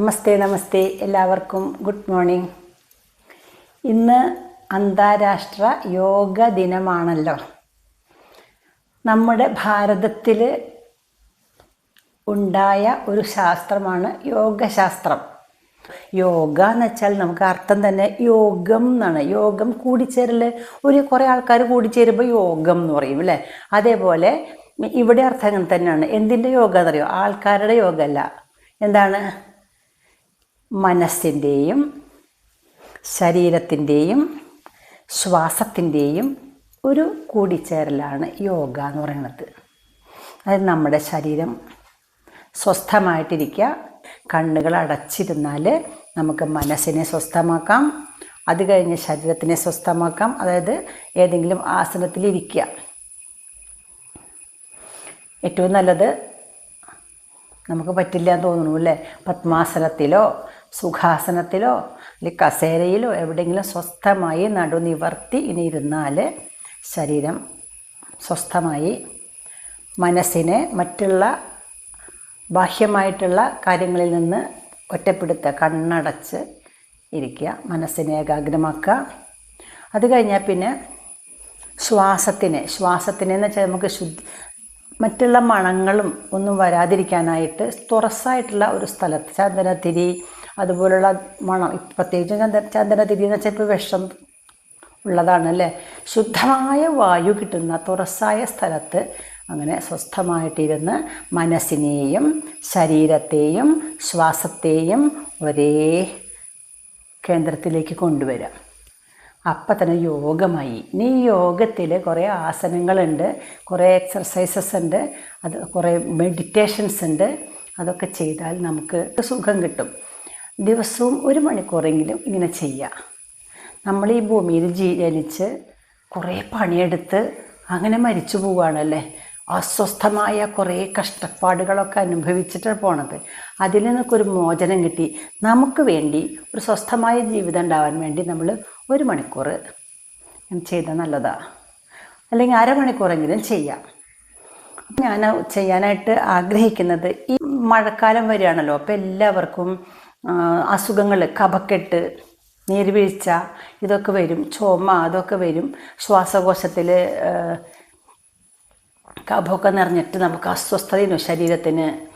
നമസ്തേ നമസ്തേ എല്ലാവർക്കും. Good morning. ഇന്ന് അന്താരാഷ്ട്ര യോഗ ദിനമാണല്ലോ. നമ്മുടെ ഭാരതത്തിൽ ഉണ്ടായ ഒരു ശാസ്ത്രമാണ് യോഗശാസ്ത്രം. യോഗ എന്ന് വെച്ചാൽ നമുക്ക് അർത്ഥം തന്നെ യോഗം എന്നാണ്. യോഗം കൂടിച്ചേരൽ ഒരു കുറേ ആൾക്കാർ കൂടിച്ചേരുമ്പോൾ യോഗം എന്ന് പറയും അല്ലേ? അതേപോലെ ഇവിടെ അർത്ഥം അങ്ങനെ തന്നെയാണ്. എന്തിന്റെ യോഗ എന്നറിയോ? ആൾക്കാരുടെ യോഗ അല്ല. എന്താണ്? മനസ്സിന്റെയും ശരീരത്തിന്റെയും ശ്വാസത്തിന്റെയും ഒരു കൂടിച്ചേരലാണ് യോഗ എന്ന് പറയുന്നത്. അതായത് നമ്മുടെ ശരീരം സ്വസ്ഥമായിട്ടിരിക്കുക കണ്ണുകൾ അടച്ചിരുന്നാൽ നമുക്ക് മനസ്സിനെ സ്വസ്ഥമാക്കാം അത് കഴിഞ്ഞ് ശരീരത്തിനെ സ്വസ്ഥമാക്കാം അതായത് ഏതെങ്കിലും ആസനത്തിലിരിക്കുക ഏറ്റവും നല്ലത് നമുക്ക് പറ്റില്ല എന്ന് തോന്നുന്നു അല്ലേ? പത്മാസനത്തിലോ സുഖാസനത്തിലോ അല്ലെങ്കിൽ കസേരയിലോ എവിടെയെങ്കിലും സ്വസ്ഥമായി നടുനിവർത്തി ഇനി ഇരുന്നാൽ ശരീരം സ്വസ്ഥമായി മനസ്സിനെ മറ്റുള്ള ബാഹ്യമായിട്ടുള്ള കാര്യങ്ങളിൽ നിന്ന് ഒറ്റപ്പെടുത്തുക കണ്ണടച്ച് ഇരിക്കുക മനസ്സിനെ ഏകാഗ്രമാക്കുക. അത് കഴിഞ്ഞാൽ പിന്നെ ശ്വാസത്തിനെ ശ്വാസത്തിനെ എന്ന് വെച്ചാൽ നമുക്ക് ശുദ്ധി മറ്റുള്ള മണങ്ങളും ഒന്നും വരാതിരിക്കാനായിട്ട് തുറസായിട്ടുള്ള ഒരു സ്ഥലത്ത് ചന്ദനത്തിരി അതുപോലുള്ള മണം. പ്രത്യേകിച്ചും ചന്ദ ചന്ദനത്തിരി എന്ന് വെച്ചാൽ ഇപ്പോൾ വിഷം ഉള്ളതാണ് അല്ലേ ശുദ്ധമായ വായു കിട്ടുന്ന തുറസ്സായ സ്ഥലത്ത് അങ്ങനെ സ്വസ്ഥമായിട്ടിരുന്ന് മനസ്സിനെയും ശരീരത്തെയും ശ്വാസത്തെയും ഒരേ കേന്ദ്രത്തിലേക്ക് കൊണ്ടുവരാം. അപ്പം തന്നെ യോഗമായി. ഇനി ഈ യോഗത്തിൽ കുറേ ആസനങ്ങളുണ്ട് കുറേ എക്സർസൈസസ് ഉണ്ട് അത് കുറേ മെഡിറ്റേഷൻസ് ഉണ്ട്. അതൊക്കെ ചെയ്താൽ നമുക്ക് സുഖം കിട്ടും. ദിവസവും ഒരു മണിക്കൂറെങ്കിലും ഇങ്ങനെ ചെയ്യുക നമ്മൾ ഈ ഭൂമിയിൽ ജീ ജനിച്ച് കുറേ പണിയെടുത്ത് അങ്ങനെ മരിച്ചു പോവുകയാണല്ലേ അസ്വസ്ഥമായ കുറേ കഷ്ടപ്പാടുകളൊക്കെ അനുഭവിച്ചിട്ട് പോണത്. അതിൽ നിന്നൊക്കെ ഒരു മോചനം കിട്ടി. നമുക്ക് വേണ്ടി ഒരു സ്വസ്ഥമായ ജീവിതം ഉണ്ടാവാൻ വേണ്ടി നമ്മൾ ഒരു മണിക്കൂർ ചെയ്താൽ നല്ലതാണ് അല്ലെങ്കിൽ അരമണിക്കൂറെങ്കിലും ചെയ്യാം. ഞാൻ ചെയ്യാനായിട്ട് ആഗ്രഹിക്കുന്നത് ഈ മഴക്കാലം വരികയാണല്ലോ. അപ്പോൾ എല്ലാവർക്കും അസുഖങ്ങൾ കഫക്കെട്ട് നീർവീഴ്ച ഇതൊക്കെ വരും. ചുമ അതൊക്കെ വരും. ശ്വാസകോശത്തിൽ കഫമൊക്കെ നിറഞ്ഞിട്ട് നമുക്ക് അസ്വസ്ഥതയും ശരീരത്തിന്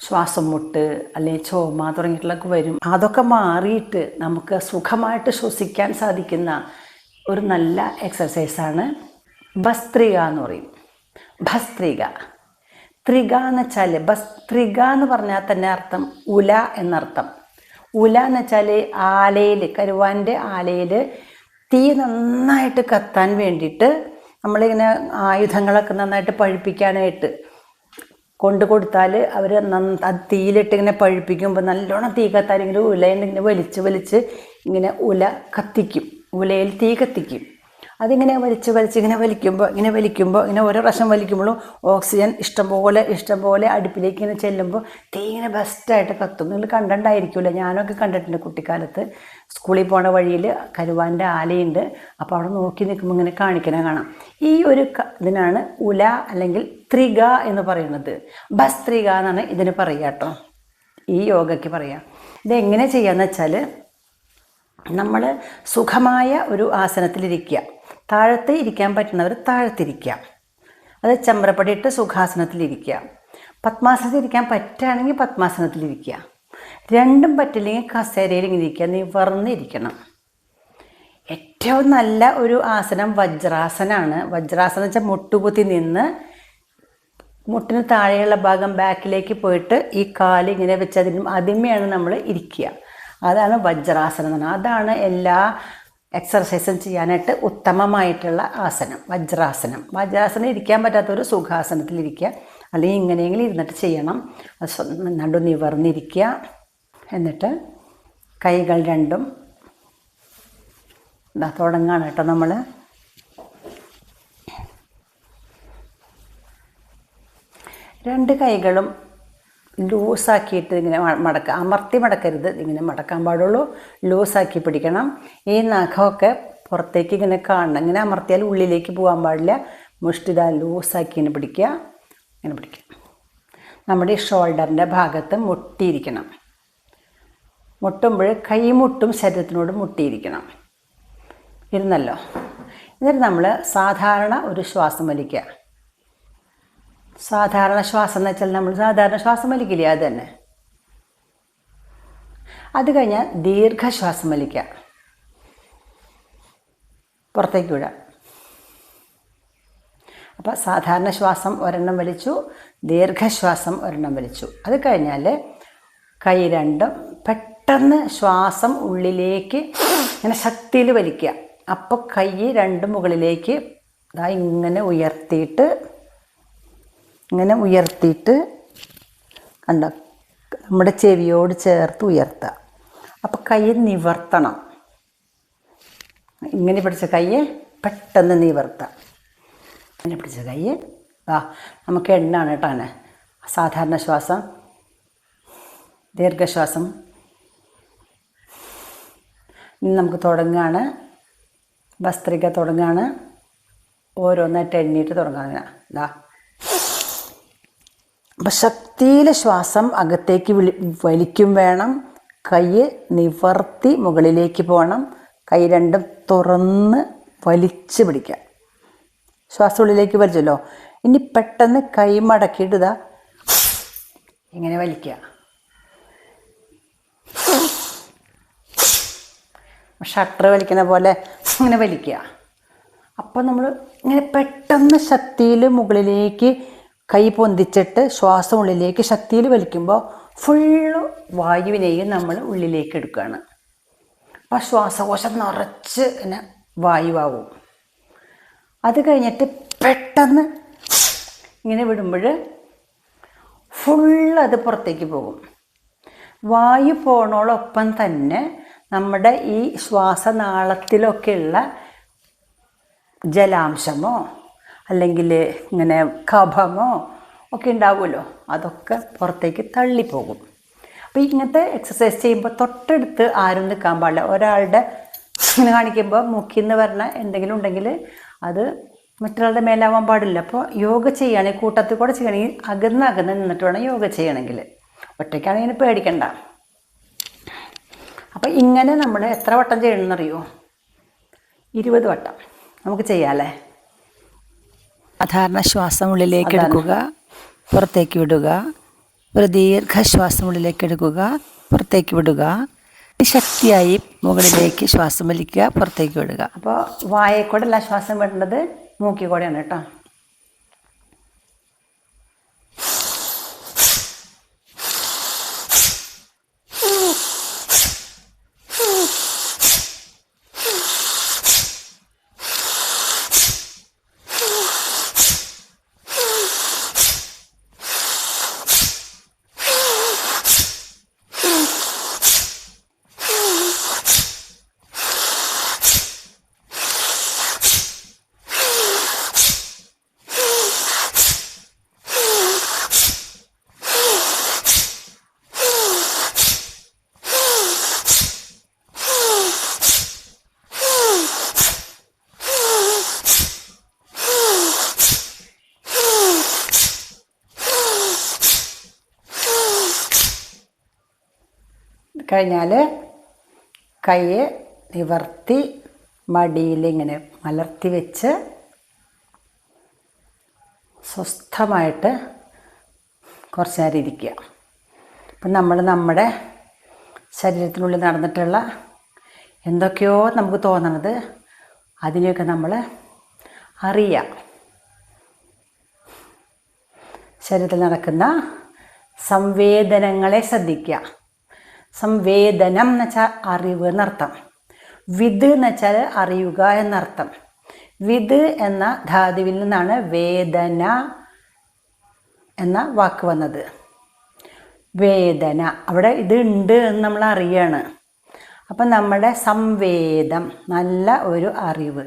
ശ്വാസം മുട്ട് അല്ലെങ്കിൽ ചുമ തുടങ്ങിയിട്ടുള്ളതൊക്കെ വരും. അതൊക്കെ മാറിയിട്ട് നമുക്ക് സുഖമായിട്ട് ശ്വസിക്കാൻ സാധിക്കുന്ന ഒരു നല്ല എക്സസൈസാണ് ഭസ്ത്രിക എന്ന് പറയും. ഭസ്ത്രിക. ത്രിക എന്ന് വെച്ചാൽ ഭസ്ത്രിക എന്ന് പറഞ്ഞാൽ തന്നെ അർത്ഥം ഉല എന്നർത്ഥം. ഉല എന്ന് വെച്ചാൽ ആലയിൽ കരുവാന്റെ ആലയിൽ തീ നന്നായിട്ട് കത്താൻ വേണ്ടിയിട്ട് നമ്മളിങ്ങനെ ആയുധങ്ങളൊക്കെ നന്നായിട്ട് പഴുപ്പിക്കാനായിട്ട് കൊണ്ടു കൊടുത്താൽ അവർ നന്ന തീയിലിട്ട് ഇങ്ങനെ പഴുപ്പിക്കുമ്പോൾ നല്ലോണം തീ കത്താൻ ഉലയിൽ ഇങ്ങനെ വലിച്ച് വലിച്ച് ഇങ്ങനെ ഉല കത്തിക്കും. ഉലയിൽ തീ കത്തിക്കും. അതിങ്ങനെ വലിച്ച് വലിച്ച് ഇങ്ങനെ വലിക്കുമ്പോൾ ഇങ്ങനെ വലിക്കുമ്പോൾ ഇങ്ങനെ ഓരോ പ്രാവശ്യം വലിക്കുമ്പോഴും ഓക്സിജൻ ഇഷ്ടംപോലെ ഇഷ്ടംപോലെ അടുപ്പിലേക്ക് ഇങ്ങനെ ചെല്ലുമ്പോൾ തീ ഇങ്ങനെ ബെസ്റ്റായിട്ട് കത്തും. നിങ്ങൾ കണ്ടിട്ടുണ്ടായിരിക്കുമല്ലോ? ഞാനൊക്കെ കണ്ടിട്ടുണ്ട് കുട്ടിക്കാലത്ത്. സ്കൂളിൽ പോണ വഴിയിൽ കരുവാന്റെ ആലയുണ്ട്. അപ്പോൾ അവിടെ നോക്കി നിൽക്കുമ്പോൾ ഇങ്ങനെ കാണിക്കണ കാണാം. ഈ ഒരു ഇതിനാണ് ഉല അല്ലെങ്കിൽ ത്രിക എന്ന് പറയുന്നത്. ബസ് ത്രിക എന്നാണ് ഇതിന് പറയുക കേട്ടോ. ഈ യോഗയ്ക്ക് പറയാം. ഇതെങ്ങനെ ചെയ്യാന്ന് വെച്ചാൽ നമ്മൾ സുഖമായ ഒരു ആസനത്തിലിരിക്കുക. താഴത്തെ ഇരിക്കാൻ പറ്റുന്നവർ താഴത്തിരിക്കുക. അത് ചമ്രപ്പടിയിട്ട് സുഖാസനത്തിലിരിക്കുക. പത്മാസനത്തിൽ ഇരിക്കാൻ പറ്റുകയാണെങ്കിൽ പത്മാസനത്തിലിരിക്കുക. രണ്ടും പറ്റില്ലെങ്കിൽ കസേരയിൽ ഇങ്ങനെ ഇരിക്കുക. നിവർന്നിരിക്കണം. ഏറ്റവും നല്ല ഒരു ആസനം വജ്രാസനമാണ് വജ്രാസനം വെച്ചാൽ മുട്ടുകുത്തി നിന്ന് മുട്ടിന് താഴെയുള്ള ഭാഗം ബാക്കിലേക്ക് പോയിട്ട് ഈ കാൽ ഇങ്ങനെ വെച്ച് അതിന് അതിന്മയാണ് നമ്മൾ ഇരിക്കുക. അതാണ് വജ്രാസനം എന്ന് പറഞ്ഞാൽ. അതാണ് എല്ലാ എക്സർസൈസും ചെയ്യാനായിട്ട് ഉത്തമമായിട്ടുള്ള ആസനം വജ്രാസനം. വജ്രാസനം ഇരിക്കാൻ പറ്റാത്തൊരു സുഖാസനത്തിലിരിക്കുക. അല്ലെങ്കിൽ ഇങ്ങനെയെങ്കിലും ഇരുന്നിട്ട് ചെയ്യണം. നടു നിവർന്നിരിക്കുക. എന്നിട്ട് കൈകൾ രണ്ടും ഇതാ തുടങ്ങാണ് കേട്ടോ നമ്മൾ രണ്ട് കൈകളും ലൂസാക്കിയിട്ട് ഇങ്ങനെ മടക്കുക അമർത്തി മടക്കരുത്. ഇങ്ങനെ മടക്കാൻ പാടുള്ളൂ. ലൂസാക്കി പിടിക്കണം. ഈ നഖമൊക്കെ പുറത്തേക്ക് ഇങ്ങനെ കാണണം. ഇങ്ങനെ അമർത്തിയാൽ ഉള്ളിലേക്ക് പോകാൻ പാടില്ല. മുഷ്ടിത ലൂസാക്കി ഇങ്ങനെ പിടിക്കുക. ഇങ്ങനെ പിടിക്കുക. നമ്മുടെ ഈ ഷോൾഡറിന്റെ ഭാഗത്ത് മുട്ടിയിരിക്കണം. മുട്ടുമ്പോൾ കൈമുട്ടും ശരീരത്തിനോട് മുട്ടിയിരിക്കണം. ഇരുന്നല്ലോ. എന്നിട്ട് നമ്മൾ സാധാരണ ഒരു ശ്വാസം വലിക്കുക. സാധാരണ ശ്വാസം എന്ന് വെച്ചാൽ നമ്മൾ സാധാരണ ശ്വാസം വലിക്കില്ലേ? അത് തന്നെ. അത് കഴിഞ്ഞാൽ ദീർഘശ്വാസം വലിക്കുക. പുറത്തേക്ക് വിടാം അപ്പോൾ സാധാരണ ശ്വാസം ഒരെണ്ണം വലിച്ചു ദീർഘശ്വാസം ഒരെണ്ണം വലിച്ചു. അത് കഴിഞ്ഞാൽ കൈ രണ്ടും പെട്ടെന്ന് ശ്വാസം ഉള്ളിലേക്ക് ഇങ്ങനെ ശക്തിയിൽ വലിക്കുക. അപ്പോൾ കൈ രണ്ട് മുകളിലേക്ക് ഇങ്ങനെ ഉയർത്തിയിട്ട് ഇങ്ങനെ ഉയർത്തിയിട്ട് കണ്ട നമ്മുടെ ചെവിയോട് ചേർത്ത് ഉയർത്തുക അപ്പോൾ കൈ നിവർത്തണം. ഇങ്ങനെ പിടിച്ച കൈ പെട്ടെന്ന് നിവർത്താം. ഇങ്ങനെ പിടിച്ച കൈ ആ നമുക്ക് എണ്ണാണ് കേട്ടോ സാധാരണ ശ്വാസം ദീർഘശ്വാസം. ഇനി നമുക്ക് തുടങ്ങുകയാണ് വസ്ത്രിക തുടങ്ങുകയാണ് ഓരോന്നായിട്ട് എണ്ണീട്ട് തുടങ്ങാം. ഇതാ അപ്പം ശക്തിയിൽ ശ്വാസം അകത്തേക്ക് വിളി വലിക്കും വേണം. കൈ നിവർത്തി മുകളിലേക്ക് പോകണം. കൈ രണ്ടും തുറന്ന് വലിച്ച് പിടിക്കാം ശ്വാസം ഉള്ളിലേക്ക് വലിച്ചല്ലോ. ഇനി പെട്ടെന്ന് കൈ മടക്കിയിട്ട് ഇതാ ഇങ്ങനെ വലിക്കുക. ഷട്ടർ വലിക്കുന്ന പോലെ ഇങ്ങനെ വലിക്കുക. അപ്പോൾ നമ്മൾ ഇങ്ങനെ പെട്ടെന്ന് ശക്തിയിൽ മുകളിലേക്ക് കൈ പൊന്തിച്ചിട്ട് ശ്വാസം ഉള്ളിലേക്ക് ശക്തിയിൽ വലിക്കുമ്പോൾ ഫുള്ള് വായുവിനെയും നമ്മൾ ഉള്ളിലേക്ക് എടുക്കുകയാണ് അപ്പം ശ്വാസകോശം നിറച്ച് ഇങ്ങനെ വായുവാകും. അത് കഴിഞ്ഞിട്ട് പെട്ടെന്ന് ഇങ്ങനെ വിടുമ്പോൾ ഫുള്ള് അത് പുറത്തേക്ക് പോകും. വായു പോണോടൊപ്പം തന്നെ നമ്മുടെ ഈ ശ്വാസനാളത്തിലൊക്കെയുള്ള ജലാംശമോ അല്ലെങ്കിൽ ഇങ്ങനെ കഭമോ ഒക്കെ ഉണ്ടാവുമല്ലോ. അതൊക്കെ പുറത്തേക്ക് തള്ളിപ്പോകും. അപ്പോൾ ഇങ്ങനത്തെ എക്സസൈസ് ചെയ്യുമ്പോൾ തൊട്ടടുത്ത് ആരും നിൽക്കാൻ പാടില്ല. ഒരാളുടെ ഇങ്ങനെ കാണിക്കുമ്പോൾ മുക്കിന്ന് പറഞ്ഞ എന്തെങ്കിലും ഉണ്ടെങ്കിൽ അത് മറ്റൊരാളുടെ മേലാവാൻ പാടില്ല. അപ്പോൾ യോഗ ചെയ്യുകയാണെങ്കിൽ കൂട്ടത്തിൽ കൂടെ ചെയ്യണമെങ്കിൽ അകന്ന് അകന്ന് നിന്നിട്ട് വേണം യോഗ ചെയ്യണമെങ്കിൽ ഒറ്റയ്ക്കാണെങ്കിൽ പേടിക്കണ്ട. അപ്പോൾ ഇങ്ങനെ നമ്മൾ എത്ര വട്ടം ചെയ്യണമെന്നറിയോ? ഇരുപത് വട്ടം നമുക്ക് ചെയ്യാമല്ലേ സാധാരണ ശ്വാസം ഉള്ളിലേക്ക് എടുക്കുക പുറത്തേക്ക് വിടുക. ഒരു ദീർഘശ്വാസം ഉള്ളിലേക്ക് എടുക്കുക പുറത്തേക്ക് വിടുക. ശക്തിയായി മുകളിലേക്ക് ശ്വാസം വലിക്കുക പുറത്തേക്ക് വിടുക. അപ്പോൾ കൂടെ ശ്വാസം വിടേണ്ടത് മൂക്കിൽ കൂടെയാണ് കേട്ടോ. കഴിഞ്ഞാൽ കൈയെ നിവർത്തി മടിയിൽ ഇങ്ങനെ മലർത്തി വെച്ച് സ്വസ്ഥമായിട്ട് കുറച്ച് നേരം ഇരിക്കുക. അപ്പം നമ്മൾ നമ്മുടെ ശരീരത്തിനുള്ളിൽ നടന്നിട്ടുള്ള എന്തൊക്കെയോ നമുക്ക് തോന്നണത് അതിനെയൊക്കെ നമ്മൾ അറിയാം. ശരീരത്തിൽ നടക്കുന്ന സംവേദനങ്ങളെ ശ്രദ്ധിക്കുക. സംവേദനം എന്ന് വെച്ചാൽ അറിവ് എന്നർത്ഥം. വിത് എന്ന് വെച്ചാൽ അറിയുക എന്നർത്ഥം. വിത് എന്ന ധാതുവിൽ നിന്നാണ് വേദന എന്ന വാക്ക് വന്നത്. വേദന. അവിടെ ഇത് ഉണ്ട് എന്ന് നമ്മൾ അറിയാണ്. അപ്പം നമ്മുടെ സംവേദം നല്ല ഒരു അറിവ്.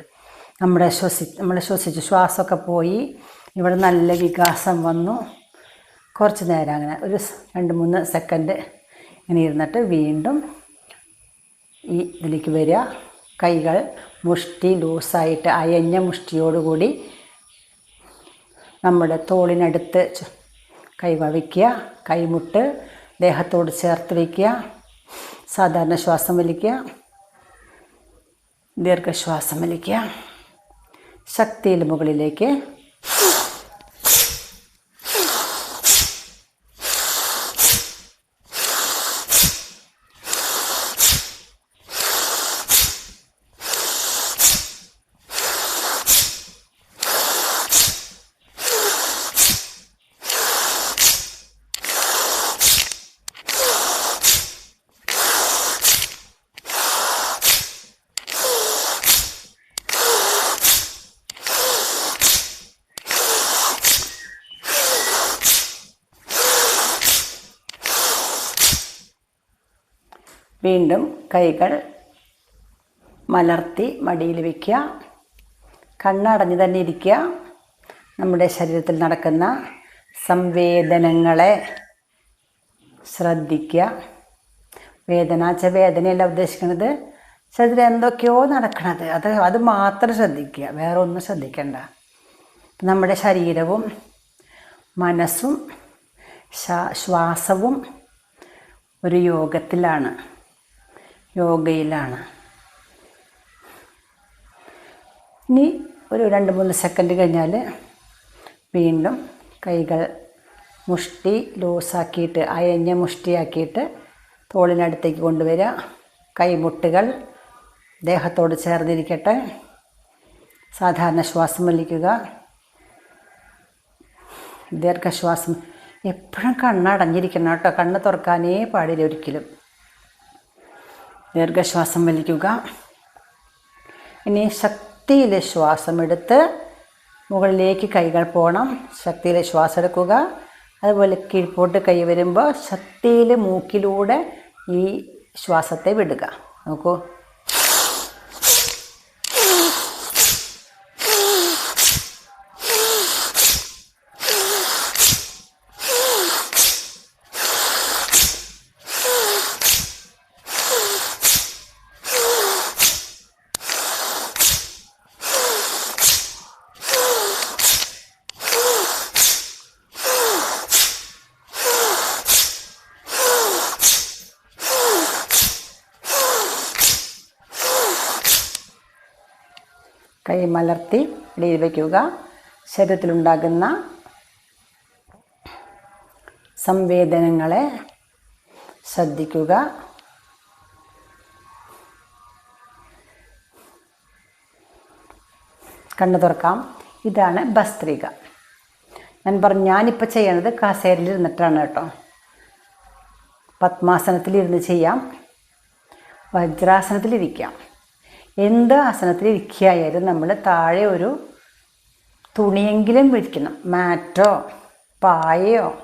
നമ്മുടെ ശ്വസി നമ്മൾ ശ്വസിച്ച് ശ്വാസമൊക്കെ പോയി ഇവിടെ നല്ല വികാസം വന്നു. കുറച്ച് നേരം അങ്ങനെ ഒരു രണ്ട് മൂന്ന് സെക്കൻഡ് ഇങ്ങനെ ഇരുന്നിട്ട് വീണ്ടും ഈ ഇതിലേക്ക് വരിക. കൈകൾ മുഷ്ടി ലൂസായിട്ട് അയഞ്ഞ മുഷ്ടിയോടുകൂടി നമ്മുടെ തോളിനടുത്ത് കൈ വവിക്കുക. കൈമുട്ട് ദേഹത്തോട് ചേർത്ത് വയ്ക്കുക. സാധാരണ ശ്വാസം വലിക്കുക. ദീർഘശ്വാസം വലിക്കുക. ശക്തിയിൽ മുകളിലേക്ക് വീണ്ടും കൈകൾ മലർത്തി മടിയിൽ വയ്ക്കുക കണ്ണടഞ്ഞ് തന്നെ ഇരിക്കുക. നമ്മുടെ ശരീരത്തിൽ നടക്കുന്ന സംവേദനങ്ങളെ ശ്രദ്ധിക്കുക. വേദന വെച്ചാൽ വേദനയല്ല ഉദ്ദേശിക്കുന്നത്. ശരീരം എന്തൊക്കെയോ നടക്കണത്. അത് അത് മാത്രം ശ്രദ്ധിക്കുക. വേറെ ഒന്നും ശ്രദ്ധിക്കണ്ട. നമ്മുടെ ശരീരവും മനസ്സും ശ്വാസവും ഒരു യോഗത്തിലാണ്. യോഗയിലാണ്. ഇനി ഒരു രണ്ട് മൂന്ന് സെക്കൻഡ് കഴിഞ്ഞാൽ വീണ്ടും കൈകൾ മുഷ്ടി ലൂസാക്കിയിട്ട് അയഞ്ഞ മുഷ്ടിയാക്കിയിട്ട് തോളിനടുത്തേക്ക് കൊണ്ടുവരിക. കൈമുട്ടുകൾ ദേഹത്തോട് ചേർന്നിരിക്കട്ടെ. സാധാരണ ശ്വാസം വലിക്കുക. ദീർഘശ്വാസം. എപ്പോഴും കണ്ണടഞ്ഞിരിക്കണം കേട്ടോ. കണ്ണ് തുറക്കാനേ പാടില്ല ഒരിക്കലും. ദീർഘശ്വാസം വലിക്കുക. ഇനി ശക്തിയിലെ ശ്വാസം എടുത്ത് മുകളിലേക്ക് കൈകൾ പോകണം. ശക്തിയിലെ ശ്വാസം എടുക്കുക. അതുപോലെ കീഴ്പോട്ട് കൈ വരുമ്പോൾ ശക്തിയിൽ മൂക്കിലൂടെ ഈ ശ്വാസത്തെ വിടുക. നോക്കൂ. കൈ മലർത്തി ഇടയിൽ വയ്ക്കുക. ശരീരത്തിലുണ്ടാകുന്ന സംവേദനങ്ങളെ ശ്രദ്ധിക്കുക. കണ്ണു തുറക്കാം. ഇതാണ് ഭസ്ത്രിക. ഞാൻ പറഞ്ഞു ഞാനിപ്പോൾ ചെയ്യുന്നത് കസേരയിൽ ഇരുന്നിട്ടാണ് കേട്ടോ. പത്മാസനത്തിലിരുന്ന് ചെയ്യാം. വജ്രാസനത്തിലിരിക്കാം. എന്ത് ആസനത്തിൽ ഇരിക്കുകയായാലും നമ്മൾ താഴെ ഒരു തുണിയെങ്കിലും വിരിക്കണം. മാറ്റോ പായയോ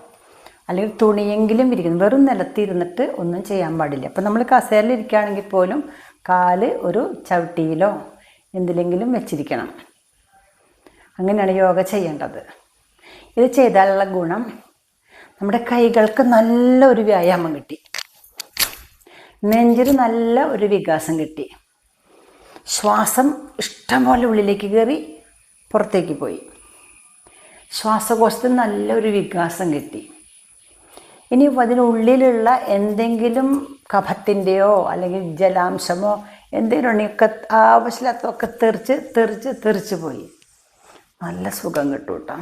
അല്ലെങ്കിൽ തുണിയെങ്കിലും വിരിക്കണം. വെറും നിലത്തിരുന്നിട്ട് ഒന്നും ചെയ്യാൻ പാടില്ല. അപ്പം നമ്മൾ കസേരയിൽ ഇരിക്കുകയാണെങ്കിൽ പോലും കാൽ ഒരു ചവിട്ടിയിലോ എന്തിലെങ്കിലും വെച്ചിരിക്കണം. അങ്ങനെയാണ് യോഗ ചെയ്യേണ്ടത്. ഇത് ചെയ്താലുള്ള ഗുണം നമ്മുടെ കൈകൾക്ക് നല്ല ഒരു വ്യായാമം കിട്ടി. നെഞ്ചിന് നല്ല ഒരു വികാസം കിട്ടി. ശ്വാസം ഇഷ്ടംപോലെ ഉള്ളിലേക്ക് കയറി പുറത്തേക്ക് പോയി. ശ്വാസകോശത്തിന് നല്ലൊരു വികാസം കിട്ടി. ഇനി അതിനുള്ളിലുള്ള എന്തെങ്കിലും കഫത്തിന്റെയോ അല്ലെങ്കിൽ ജലാംശമോ എന്തെങ്കിലും ഉണ്ടെങ്കിൽ ആവശ്യമില്ലാത്തതൊക്കെ തെറിച്ച് തെറിച്ച് തെറിച്ച് പോയി. നല്ല സുഖം കിട്ടും കേട്ടോ.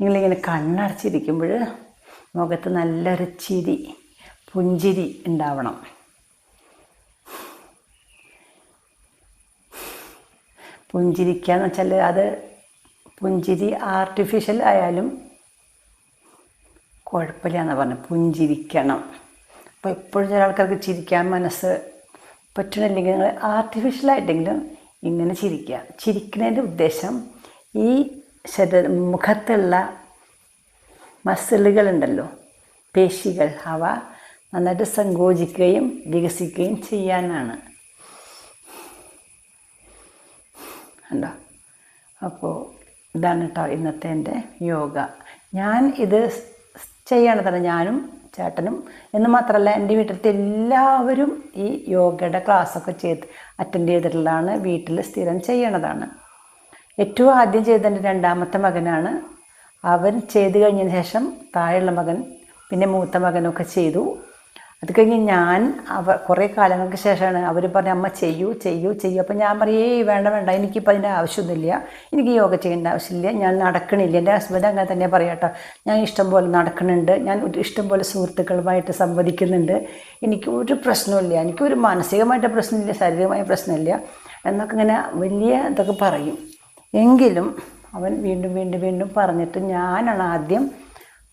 നിങ്ങളിങ്ങനെ കണ്ണടച്ചിരിക്കുമ്പോൾ മുഖത്ത് നല്ലൊരു ചിരി പുഞ്ചിരി ഉണ്ടാവണം. പുഞ്ചിരിക്കുക എന്ന് വെച്ചാൽ അത് പുഞ്ചിരി ആർട്ടിഫിഷ്യൽ ആയാലും കുഴപ്പമില്ല എന്ന് പറഞ്ഞു. പുഞ്ചിരിക്കണം. അപ്പോൾ എപ്പോഴും ചില ആൾക്കാർക്ക് ചിരിക്കാൻ മനസ്സ് പറ്റണില്ലെങ്കിൽ നിങ്ങൾ ആർട്ടിഫിഷ്യലായിട്ടെങ്കിലും ഇങ്ങനെ ചിരിക്കുക. ചിരിക്കുന്നതിന്റെ ഉദ്ദേശം ഈ ശരീര മുഖത്തുള്ള മസിലുകളുണ്ടല്ലോ പേശികൾ അവ നന്നായിട്ട് സങ്കോചിക്കുകയും വികസിക്കുകയും ചെയ്യാനാണ്. ഉണ്ടോ? അപ്പോൾ ഇതാണ് കേട്ടോ ഇന്നത്തെ എന്റെ യോഗ. ഞാൻ ഇത് ചെയ്യണതാണ് ഞാനും ചേട്ടനും എന്ന് മാത്രമല്ല എന്റെ വീട്ടിലത്തെ എല്ലാവരും ഈ യോഗയുടെ ക്ലാസ്സൊക്കെ ചെയ്ത് അറ്റൻഡ് ചെയ്തിട്ടുള്ളതാണ് വീട്ടിൽ സ്ഥിരം ചെയ്യണതാണ്. ഏറ്റവും ആദ്യം ചെയ്ത എന്റെ രണ്ടാമത്തെ മകനാണ്. അവൻ ചെയ്ത് കഴിഞ്ഞതിന് ശേഷം താഴെയുള്ള മകൻ പിന്നെ മൂത്ത മകനൊക്കെ ചെയ്തു. അത് കഴിഞ്ഞ് ഞാൻ അവ കുറേ കാലങ്ങൾക്ക് ശേഷമാണ് അവർ പറഞ്ഞ അമ്മ ചെയ്യൂ ചെയ്യൂ ചെയ്യൂ. അപ്പം ഞാൻ പറയേ വേണ്ട വേണ്ട. എനിക്കിപ്പോൾ അതിന്റെ ആവശ്യമൊന്നുമില്ല. എനിക്ക് യോഗ ചെയ്യേണ്ട ആവശ്യമില്ല. ഞാൻ നടക്കണില്ല. എന്റെ ഹസ്ബൻഡ് അങ്ങനെ തന്നെ പറയാട്ടോ ഞാൻ ഇഷ്ടം പോലെ നടക്കുന്നുണ്ട് ഞാൻ ഇഷ്ടം പോലെ സുഹൃത്തുക്കളുമായിട്ട് സംവദിക്കുന്നുണ്ട്. എനിക്ക് ഒരു പ്രശ്നമില്ല എനിക്കൊരു മാനസികമായിട്ട് പ്രശ്നമില്ല ശാരീരികമായ പ്രശ്നമില്ല. എന്നൊക്കെ ഇങ്ങനെ വലിയ ഇതൊക്കെ പറയും. എങ്കിലും അവൻ വീണ്ടും വീണ്ടും വീണ്ടും പറഞ്ഞിട്ട് ഞാനാണ് ആദ്യം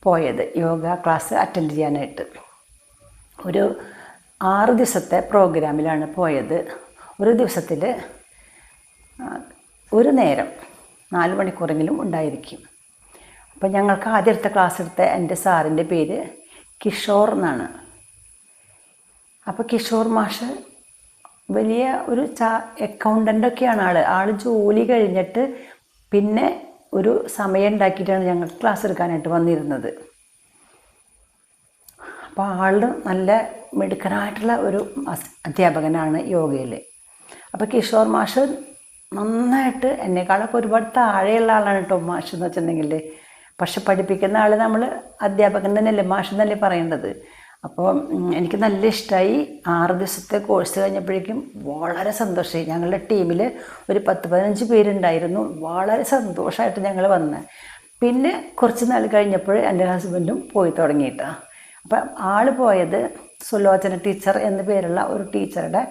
പോയത് യോഗ ക്ലാസ് അറ്റൻഡ് ചെയ്യാനായിട്ട്. ഒരു ആറ് ദിവസത്തെ പ്രോഗ്രാമിലാണ് പോയത്. ഒരു ദിവസത്തിൽ ഒരു നേരം നാല് മണിക്കൂറെങ്കിലും ഉണ്ടായിരിക്കും. അപ്പം ഞങ്ങൾക്ക് ആദ്യത്തെ ക്ലാസ് എടുത്ത എന്റെ സാറിന്റെ പേര് കിഷോർ എന്നാണ്. അപ്പോൾ കിഷോർ മാഷ് വലിയ ഒരു ചാ അക്കൗണ്ടന്റൊക്കെയാണ് ആൾ ആൾ ജോലി കഴിഞ്ഞിട്ട് പിന്നെ ഒരു സമയം ഉണ്ടാക്കിയിട്ടാണ് ഞങ്ങൾക്ക് ക്ലാസ് എടുക്കാനായിട്ട് വന്നിരുന്നത്. അപ്പോൾ ആൾ നല്ല മിടുക്കനായിട്ടുള്ള ഒരു അധ്യാപകനാണ് യോഗയിൽ അപ്പോൾ കിഷോർ മാഷ് നന്നായിട്ട് എന്നെക്കാളൊക്കെ ഒരുപാട് താഴെയുള്ള ആളാണ് കേട്ടോ മാഷ് എന്ന് വെച്ചിട്ടുണ്ടെങ്കിൽ പക്ഷെ പഠിപ്പിക്കുന്ന ആൾ നമ്മൾ അധ്യാപകൻ തന്നെയല്ലേ മാഷ് എന്നല്ലേ പറയേണ്ടത്. അപ്പോൾ എനിക്ക് നല്ല ഇഷ്ടമായി ആറ് ദിവസത്തെ കോഴ്സ് കഴിഞ്ഞപ്പോഴേക്കും വളരെ സന്തോഷമായി. ഞങ്ങളുടെ ടീമിൽ ഒരു പത്ത് പതിനഞ്ച് പേരുണ്ടായിരുന്നു. വളരെ സന്തോഷമായിട്ട് ഞങ്ങൾ വന്നത് പിന്നെ കുറച്ച് നാൾ കഴിഞ്ഞപ്പോൾ എന്റെ ഹസ്ബൻഡും പോയി തുടങ്ങിയിട്ടാണ് അപ്പം ആൾ പോയത് സുലോചന ടീച്ചർ എന്ന പേരുള്ള ഒരു ടീച്ചറുടെ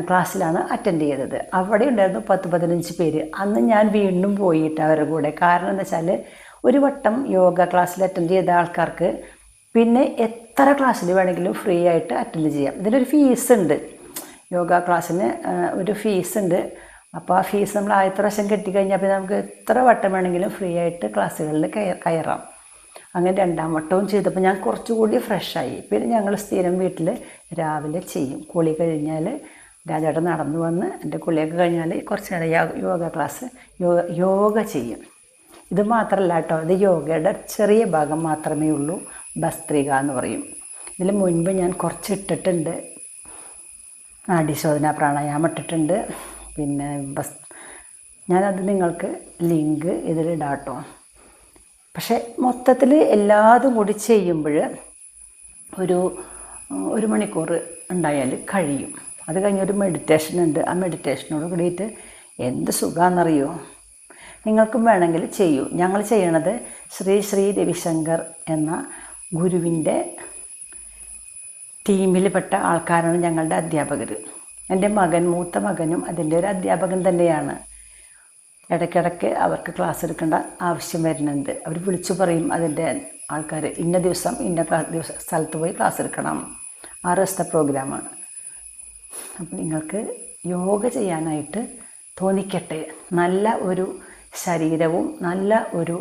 ക്ലാസ്സിലാണ് അറ്റൻഡ് ചെയ്തത്. അവിടെ ഉണ്ടായിരുന്നു പത്ത് പതിനഞ്ച് പേര്. അന്ന് ഞാൻ വീണ്ടും പോയിട്ട് അവരുടെ കൂടെ. കാരണം എന്താ വെച്ചാൽ ഒരു വട്ടം യോഗ ക്ലാസ്സിൽ അറ്റൻഡ് ചെയ്ത ആൾക്കാർക്ക് പിന്നെ എത്ര ക്ലാസ്സിൽ വേണമെങ്കിലും ഫ്രീ ആയിട്ട് അറ്റൻഡ് ചെയ്യാം. ഇതിനൊരു ഫീസ് ഉണ്ട്. യോഗ ക്ലാസ്സിന് ഒരു ഫീസ് ഉണ്ട്. അപ്പോൾ ആ ഫീസ് നമ്മൾ ആദ്യത്തെ പ്രാവശ്യം കെട്ടിക്കഴിഞ്ഞാൽ പിന്നെ നമുക്ക് എത്ര വട്ടം വേണമെങ്കിലും ഫ്രീ ആയിട്ട് ക്ലാസ്സുകളിൽ കയ- കയറാം. അങ്ങനെ രണ്ടാം വട്ടവും ചെയ്തപ്പോൾ ഞാൻ കുറച്ചുകൂടി ഫ്രഷായി പിന്നെ ഞങ്ങൾ സ്ഥിരം വീട്ടിൽ രാവിലെ ചെയ്യും. കുളി കഴിഞ്ഞാൽ രാജേട്ടൻ നടന്നു വന്ന് എന്റെ കുളിയൊക്കെ കഴിഞ്ഞാൽ കുറച്ച് നേരം യോഗ ക്ലാസ് യോഗ യോഗ ചെയ്യും. ഇത് മാത്രമല്ല കേട്ടോ ഇത് യോഗയുടെ ചെറിയ ഭാഗം മാത്രമേ ഉള്ളൂ. ഭസ്ത്രിക എന്ന് പറയും. ഇതിൽ മുൻപ് ഞാൻ കുറച്ച് ഇട്ടിട്ടുണ്ട് നാഡീശോധന പ്രാണായാമം ഇട്ടിട്ടുണ്ട്. പിന്നെ ബസ് ഞാനത് നിങ്ങൾക്ക് ലിങ്ക് ഇതിലിടാം കേട്ടോ. പക്ഷേ മൊത്തത്തിൽ എല്ലാതും കൂടി ചെയ്യുമ്പോൾ ഒരു ഒരു മണിക്കൂർ ഉണ്ടായാൽ കഴിയും. അത് കഴിഞ്ഞ് ഒരു മെഡിറ്റേഷൻ ഉണ്ട്. ആ മെഡിറ്റേഷനോട് കൂടിയിട്ട് എന്ത് സുഖമാണെന്നറിയോ നിങ്ങൾക്കും വേണമെങ്കിൽ ചെയ്യൂ. ഞങ്ങൾ ചെയ്യണത് ശ്രീ ശ്രീ രവിശങ്കർ എന്ന ഗുരുവിന്റെ ടീമിൽപ്പെട്ട ആൾക്കാരാണ് ഞങ്ങളുടെ അധ്യാപകർ. എന്റെ മകൻ മൂത്ത മകനും അതിന്റെ ഒരു അധ്യാപകൻ തന്നെയാണ്. ഇടയ്ക്കിടയ്ക്ക് അവർക്ക് ക്ലാസ് എടുക്കേണ്ട ആവശ്യം വരുന്നുണ്ട്. അവർ വിളിച്ചു പറയും അതിന്റെ ആൾക്കാർ ഇന്ന ദിവസം ഇന്ന ക്ലാസ് ദിവസ സ്ഥലത്ത് പോയി ക്ലാസ് എടുക്കണം. ആറ് ദിവസത്തെ പ്രോഗ്രാമാണ് അപ്പം നിങ്ങൾക്ക് യോഗ ചെയ്യാനായിട്ട് തോന്നിക്കട്ടെ. നല്ല ഒരു ശരീരവും നല്ല ഒരു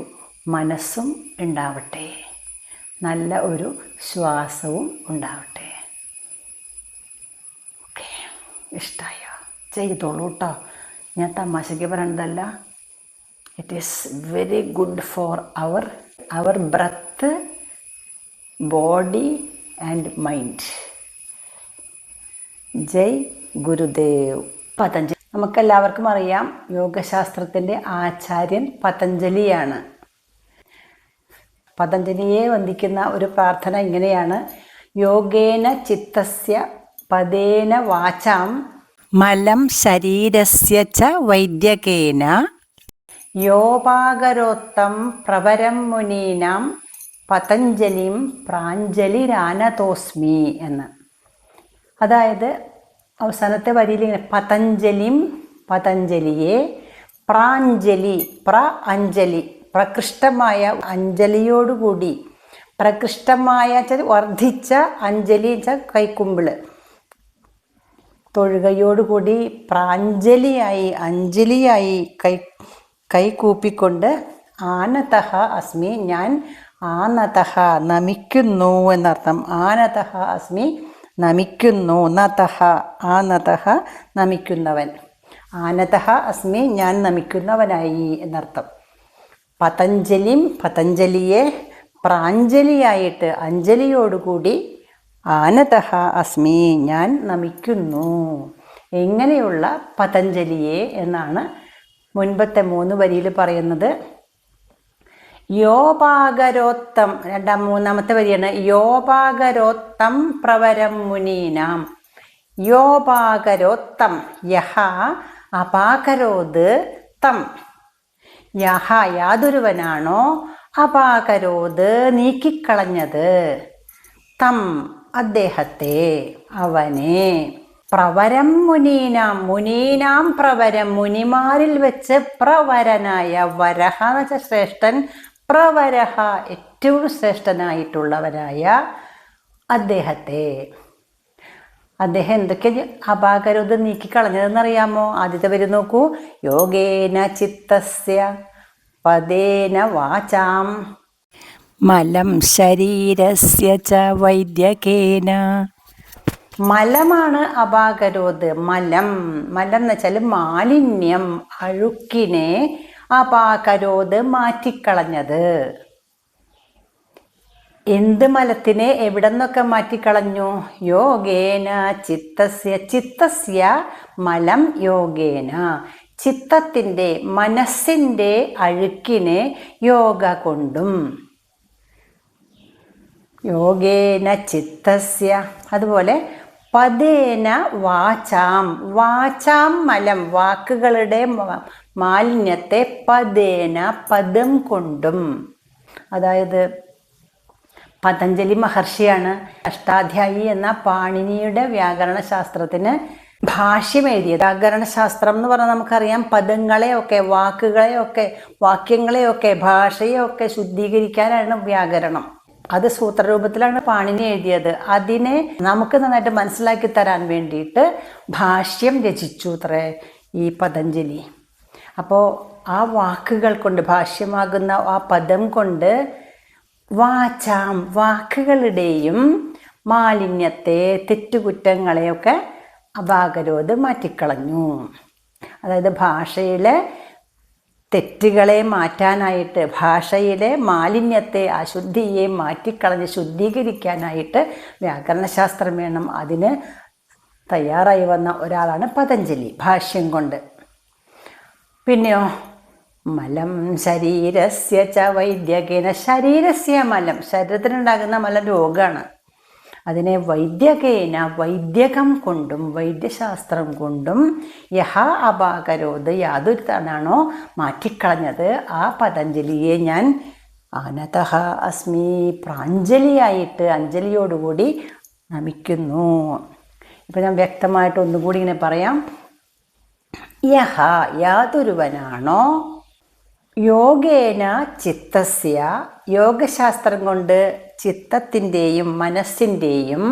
മനസ്സും ഉണ്ടാവട്ടെ. നല്ല ഒരു ശ്വാസവും ഉണ്ടാവട്ടെ. ഓക്കെ. ഇഷ്ടമായോ ചെയ്തോളൂ കേട്ടോ ഞാൻ തമാശയ്ക്ക് പറയണതല്ല. It is very good for our our breath body and mind Jai Gurudev. Patanjali. നമുക്കെല്ലാവർക്കും അറിയാം യോഗശാസ്ത്രത്തിന്റെ ആചാര്യൻ പതഞ്ജലിയാണ്. പതഞ്ജലിയെ വന്ദിക്കുന്ന ഒരു പ്രാർത്ഥന ഇങ്ങനെയാണ്. യോഗേന ചിത്തസ്യ പദേന വാചാം മലം ശരീരസ്യ ച വൈദ്യകേന. യോപാകരോത്തം പ്രവരം മുനീനാം പതഞ്ജലിം പ്രാഞ്ജലിരാനതോസ്മി എന്ന്. അതായത് അവസാനത്തെ വരിയിൽ ഇങ്ങനെ പതഞ്ജലിം പതഞ്ജലിയെ പ്രാഞ്ജലി പ്ര അഞ്ജലി. പ്രകൃഷ്ടമായ അഞ്ജലിയോടുകൂടി പ്രകൃഷ്ടമായ വർദ്ധിച്ച അഞ്ജലി വെച്ചാൽ കൈക്കുമ്പിൾ. തൊഴുകയോടുകൂടി പ്രാഞ്ജലിയായി അഞ്ജലിയായി കൈ കൈകൂപ്പിക്കൊണ്ട് ആനതഹ അസ്മി ഞാൻ ആനതഹ നമിക്കുന്നു എന്നർത്ഥം. ആനതഹ അസ്മി നമിക്കുന്നു നതഹ ആനതഹ നമിക്കുന്നവൻ. ആനതഹ അസ്മി ഞാൻ നമിക്കുന്നവനായി എന്നർത്ഥം. പതഞ്ജലിം പതഞ്ജലിയെ പ്രാഞ്ജലിയായിട്ട് അഞ്ജലിയോടുകൂടി ആനതഹ അസ്മി ഞാൻ നമിക്കുന്നു. എങ്ങനെയുള്ള പതഞ്ജലിയെ എന്നാണ് മുൻപത്തെ മൂന്ന് വരിയിൽ പറയുന്നത്. യോപാകരോത്തം രണ്ടാം മൂന്നാമത്തെ വരിയാണ്. യോപാകരോത്തം പ്രവരം മുനീനാം. യോപാകരോത്തം യഹ അപാകരോത് തം. യഹ യാതൊരുവനാണോ? അപാകരോത് നീക്കിക്കളഞ്ഞത്. തം അദ്ദേഹത്തെ അവനെ പ്രവരം മുനീനാം മുനീനാം പ്രവരം മുനിമാരിൽ വെച്ച് പ്രവരനായ വരഹ എന്ന് ശ്രേഷ്ഠൻ പ്രവരഹ ഏറ്റവും ശ്രേഷ്ഠനായിട്ടുള്ളവരായ അദ്ദേഹത്തെ. അദ്ദേഹം എന്തൊക്കെ അപാകരുത് നീക്കിക്കളഞ്ഞതെന്നറിയാമോ? ആദ്യത്തെ വരും നോക്കൂ. യോഗേന ചിത്തസ്യ പദേന വാചാം. മലം ശരീരസ്യ ച വൈദ്യകേന. മലമാണ് അപാകരോത്. മലം മലം എന്ന് വെച്ചാൽ മാലിന്യം അഴുക്കിനെ അപാകരോത് മാറ്റിക്കളഞ്ഞത്. എന്ത് മലത്തിനെ എവിടെ നിന്നൊക്കെ മാറ്റിക്കളഞ്ഞു? യോഗേന ചിത്തസ്യ ചിത്തസ്യ മലം യോഗേന. ചിത്തത്തിന്റെ മനസ്സിന്റെ അഴുക്കിനെ യോഗ കൊണ്ടും യോഗേന ചിത്തസ്യ. അതുപോലെ പതേന വാചാം. വാചാം മലം വാക്കുകളുടെ മാലിന്യത്തെ പതേന പദം കൊണ്ടും. അതായത് പതഞ്ജലി മഹർഷിയാണ് അഷ്ടാധ്യായി എന്ന പാണിനിയുടെ വ്യാകരണ ശാസ്ത്രത്തിന് ഭാഷ്യം എഴുതിയത് വ്യാകരണ ശാസ്ത്രം എന്ന് പറഞ്ഞാൽ നമുക്കറിയാം പദങ്ങളെയൊക്കെ വാക്കുകളെയൊക്കെ വാക്യങ്ങളെയൊക്കെ ഭാഷയെയൊക്കെ ശുദ്ധീകരിക്കാനാണ് വ്യാകരണം. അത് സൂത്രരൂപത്തിലാണ് പാണിനി എഴുതിയത്. അതിനെ നമുക്ക് നന്നായിട്ട് മനസ്സിലാക്കി തരാൻ വേണ്ടിയിട്ട് ഭാഷ്യം രചിച്ചു അത്രേ ഈ പതഞ്ജലി. അപ്പോൾ ആ വാക്കുകൾ കൊണ്ട് ഭാഷ്യമാകുന്ന ആ പദം കൊണ്ട് വാചാം വാക്കുകളുടെയും മാലിന്യത്തെ തെറ്റുകുറ്റങ്ങളെയൊക്കെ അപാകരോത് മാറ്റിക്കളഞ്ഞു. അതായത് ഭാഷയിലെ തെറ്റുകളെ മാറ്റാനായിട്ട് ഭാഷയിലെ മാലിന്യത്തെ അശുദ്ധിയെ മാറ്റിക്കളഞ്ഞ് ശുദ്ധീകരിക്കാനായിട്ട് വ്യാകരണശാസ്ത്രം വേണം. അതിന് തയ്യാറായി വന്ന ഒരാളാണ് പതഞ്ജലി ഭാഷ്യം കൊണ്ട്. പിന്നെയോ മലം ശരീരസ്യ ച വൈദ്യകേന. ശരീരസ്യ മലം ശരീരത്തിനുണ്ടാകുന്ന മലം രോഗമാണ് അതിനെ വൈദ്യകേന വൈദ്യകം കൊണ്ടും വൈദ്യശാസ്ത്രം കൊണ്ടും യഹ അപാകരോത് യാതൊരു തവണാണോ മാറ്റിക്കളഞ്ഞത്? ആ പതഞ്ജലിയെ ഞാൻ അനതഹ അസ്മി പ്രാഞ്ജലിയായിട്ട് അഞ്ജലിയോടുകൂടി നമിക്കുന്നു. ഇപ്പം ഞാൻ വ്യക്തമായിട്ട് ഒന്നുകൂടി ഇങ്ങനെ പറയാം. യഹ യാതൊരുവനാണോ? യോഗേന ചിത്തസ്യ യോഗശാസ്ത്രം കൊണ്ട് ചിത്തത്തിന്റെയും മനസ്സിന്റെയും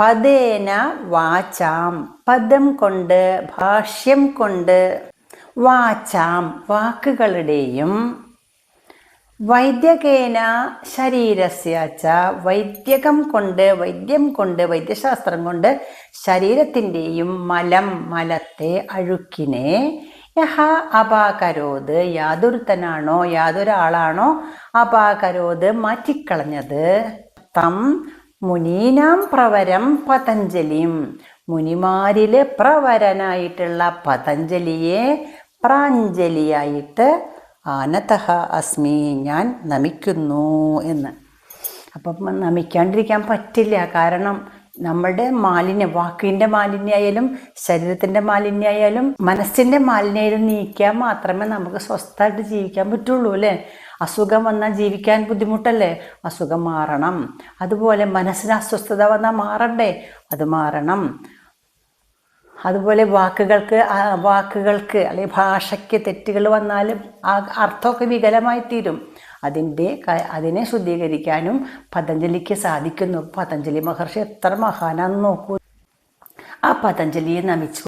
പദേന വാചാം. പദം കൊണ്ട് ഭാഷ്യം കൊണ്ട് വാചാം വാക്കുകളുടെയും വൈദ്യകേന ശരീരസ്യ വൈദ്യകം കൊണ്ട് വൈദ്യം കൊണ്ട് വൈദ്യശാസ്ത്രം കൊണ്ട് ശരീരത്തിന്റെയും മലം മലത്തെ അഴുക്കിനെ യഹ അപാകരോത്. യാതൊരുത്തനാണോ യാതൊരാളാണോ അപാകരോത് മാറ്റിക്കളഞ്ഞത്? തം മുനീനാം പ്രവരം പതഞ്ജലിയും മുനിമാരിലെ പ്രവരനായിട്ടുള്ള പതഞ്ജലിയെ പ്രാഞ്ജലിയായിട്ട് ആനതഹ അസ്മി ഞാൻ നമിക്കുന്നു എന്ന്. അപ്പം നമിക്കാണ്ടിരിക്കാൻ പറ്റില്ല. കാരണം നമ്മുടെ മാലിന്യം വാക്കിന്റെ മാലിന്യമായാലും ശരീരത്തിന്റെ മാലിന്യമായാലും മനസ്സിന്റെ മാലിന്യമായാലും നീക്കിയാൽ മാത്രമേ നമുക്ക് സ്വസ്ഥമായിട്ട് ജീവിക്കാൻ പറ്റുള്ളൂ അല്ലേ? അസുഖം വന്നാൽ ജീവിക്കാൻ ബുദ്ധിമുട്ടല്ലേ? അസുഖം മാറണം. അതുപോലെ മനസ്സിന് അസ്വസ്ഥത വന്നാൽ മാറണ്ടേ? അത് മാറണം. അതുപോലെ വാക്കുകൾക്ക് വാക്കുകൾക്ക് അല്ലെങ്കിൽ ഭാഷയ്ക്ക് തെറ്റുകൾ വന്നാലും ആ അർത്ഥമൊക്കെ വികലമായി തീരും അതിന്റെ അതിനെ ശുദ്ധീകരിക്കാനും പതഞ്ജലിക്ക് സാധിക്കുന്നു. പതഞ്ജലി മഹർഷി എത്ര മഹാനാന്ന് നോക്കൂ. ആ പതഞ്ജലിയെ നമിച്ചു.